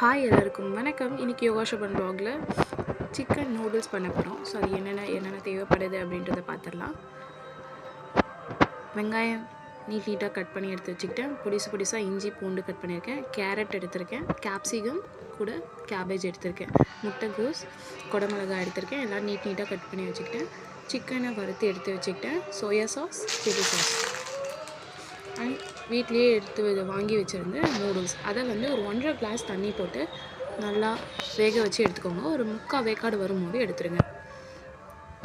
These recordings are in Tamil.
ஹாய் எல்லாருக்கும் வணக்கம். இன்றைக்கி யோகா பிளாகில் சிக்கன் நூடுல்ஸ் பண்ண போகிறோம் ஸோ அது என்னென்ன என்னென்ன தேவைப்படுது அப்படின்றத பார்த்துடலாம் வெங்காயம் நீட் நீட்டாக கட் பண்ணி எடுத்து வச்சுக்கிட்டேன். பொடிசு பொடிசாக இஞ்சி பூண்டு கட் பண்ணியிருக்கேன். கேரட் எடுத்திருக்கேன். கேப்சிகம் கூட கேபேஜ் எடுத்திருக்கேன். முட்டைகோஸ் குடமிளகாய் எடுத்திருக்கேன். எல்லாம் நீட் நீட்டாக கட் பண்ணி வச்சுக்கிட்டேன். சிக்கனை வறுத்து எடுத்து வச்சுக்கிட்டேன். Soya sauce chilli sauce and வீட்லேயே எடுத்து வ- வாங்கி வச்சுருந்த நூடுல்ஸ் அதை வந்து ஒரு ஒன்றரை கிளாஸ் தண்ணி போட்டு நல்லா வேக வச்சு எடுத்துக்கோங்க. ஒரு முக்கால் வேக்காடு வரும்போது எடுத்துருங்க.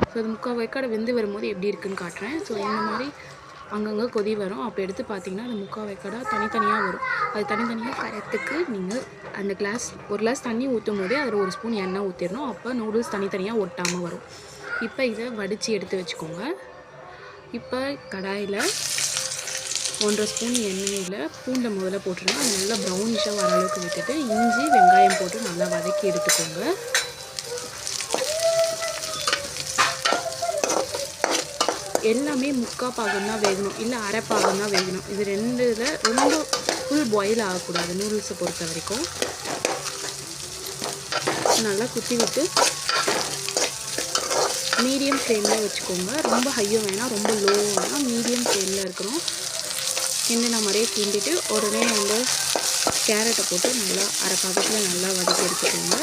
ஸோ அது முக்கால் வேக்காடு வெந்து வரும்போது எப்படி இருக்குன்னு காட்டுறேன். ஸோ இந்த மாதிரி அங்கங்கே கொதி வரும். அப்போ எடுத்து பார்த்தீங்கன்னா அந்த முக்கால் வேக்காடாக தனித்தனியாக வரும். அது தனித்தனியாக கரையத்துக்கு நீங்கள் அந்த கிளாஸ் ஒரு கிளாஸ் தண்ணி ஊற்றும் போதே அதில் ஒரு ஸ்பூன் எண்ணெய் ஊற்றிடணும் அப்போ நூடுல்ஸ் தனித்தனியாக ஒட்டாமல் வரும். இப்போ இதை வடித்து எடுத்து வச்சுக்கோங்க. இப்போ கடாயில் ஒன்றரை ஸ்பூன் எண்ணெயில் பூண்டை முதல்ல போட்டுருங்க. அது நல்லா ப்ரௌனிஷாக வர அளவுக்கு விட்டுட்டு இஞ்சி வெங்காயம் போட்டு நல்லா வதக்கி எடுத்துக்கோங்க. எல்லாமே முக்கால் பாகம் தான் வேகணும். இல்லை அரை பாகம் தான் வேகணும். இது ரெண்டு இதில் ரொம்ப ஃபுல் பாயில் ஆகக்கூடாது நூடுல்ஸை பொறுத்த வரைக்கும். நல்லா குத்தி விட்டு மீடியம் ஃப்ளேமில் வச்சுக்கோங்க. ரொம்ப ஹையும் வேணாம் ரொம்ப லோவும் வேணாம். மீடியம் ஃப்ளேமில் இருக்கிறோம் கிண்டின மாதிரியே கிண்டிட்டு உடனே வந்து கேரட்டை போட்டு நல்லா அரை பாக்கத்தில் நல்லா வதக்கி எடுத்துக்கோங்க.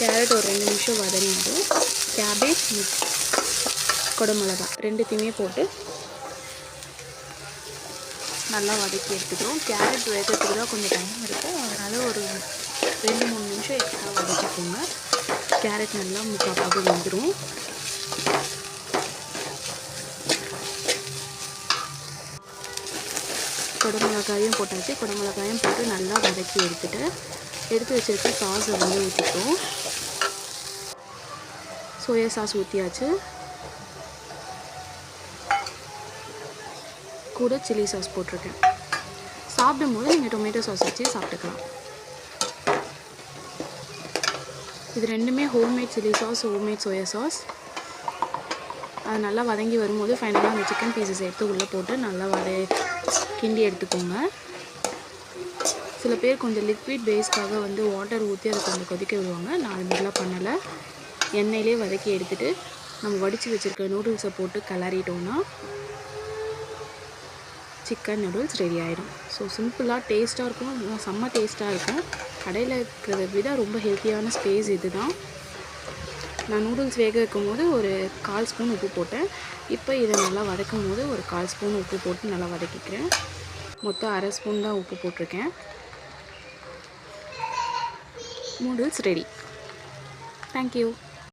கேரட் ஒரு ரெண்டு நிமிஷம் வதங்கிடும். கேபேஜ் குடமிளகா ரெண்டுத்தையுமே போட்டு நல்லா வதக்கி எடுத்துக்கிறோம் கேரட் வேகிறதுக்கு தான் கொஞ்சம் டைம் இருக்குது அதனால் ஒரு ரெண்டு மூணு நிமிஷம் எக்ஸ்ட்ரா வதக்கிக்கோங்க. கேரட் நல்லா முக்கியமாக வந்துடும் குடமிளகாயும் போட்டாச்சு. குடமிளகாயும் போட்டு நல்லா வதக்கி எடுத்துட்டு எடுத்து வச்சிருக்க சாஸை வந்து ஊற்றிட்டோம் சோயா சாஸ் ஊற்றியாச்சு கூட சில்லி சாஸ் போட்டிருக்கேன். சாப்பிடும்போது நீங்கள் டொமேட்டோ சாஸ் வச்சு சாப்பிட்டுக்கலாம். இது ரெண்டுமே homemade chilli sauce homemade soya sauce அது நல்லா வதங்கி வரும்போது ஃபைனலாக அந்த சிக்கன் பீசஸ் எடுத்து உள்ளே போட்டு நல்லா வத கிண்டி எடுத்துக்கோங்க. சில பேர் கொஞ்சம் லிக்விட் பேஸ்க்காக வந்து வாட்டர் ஊற்றி அதை கொஞ்சம் கொதிக்க விடுவாங்க. நான் அது மாதிரிலாம் பண்ணலை. எண்ணெயிலே வதக்கி எடுத்துட்டு நம்ம வடித்து வச்சுருக்க நூடுல்ஸை போட்டு கிளறிட்டோம்னா சிக்கன் நூடுல்ஸ் ரெடி ஆகிடும் ஸோ சிம்பிளாக டேஸ்ட்டாக இருக்கும். செம்ம டேஸ்ட்டாக இருக்கும். கடையில் இருக்கிறத விட ரொம்ப ஹெல்த்தியான ஸ்பேஸ் இது தான் நான் நூடுல்ஸ் வேக வைக்கும் போது ஒரு கால் ஸ்பூன் உப்பு போட்டேன். இப்போ இதை நல்லா வதக்கும் போது ஒரு கால் ஸ்பூன் உப்பு போட்டு நல்லா வதக்கிக்கிறேன். மொத்தம் அரை ஸ்பூன் தான் உப்பு போட்டிருக்கேன். Noodles ready thank you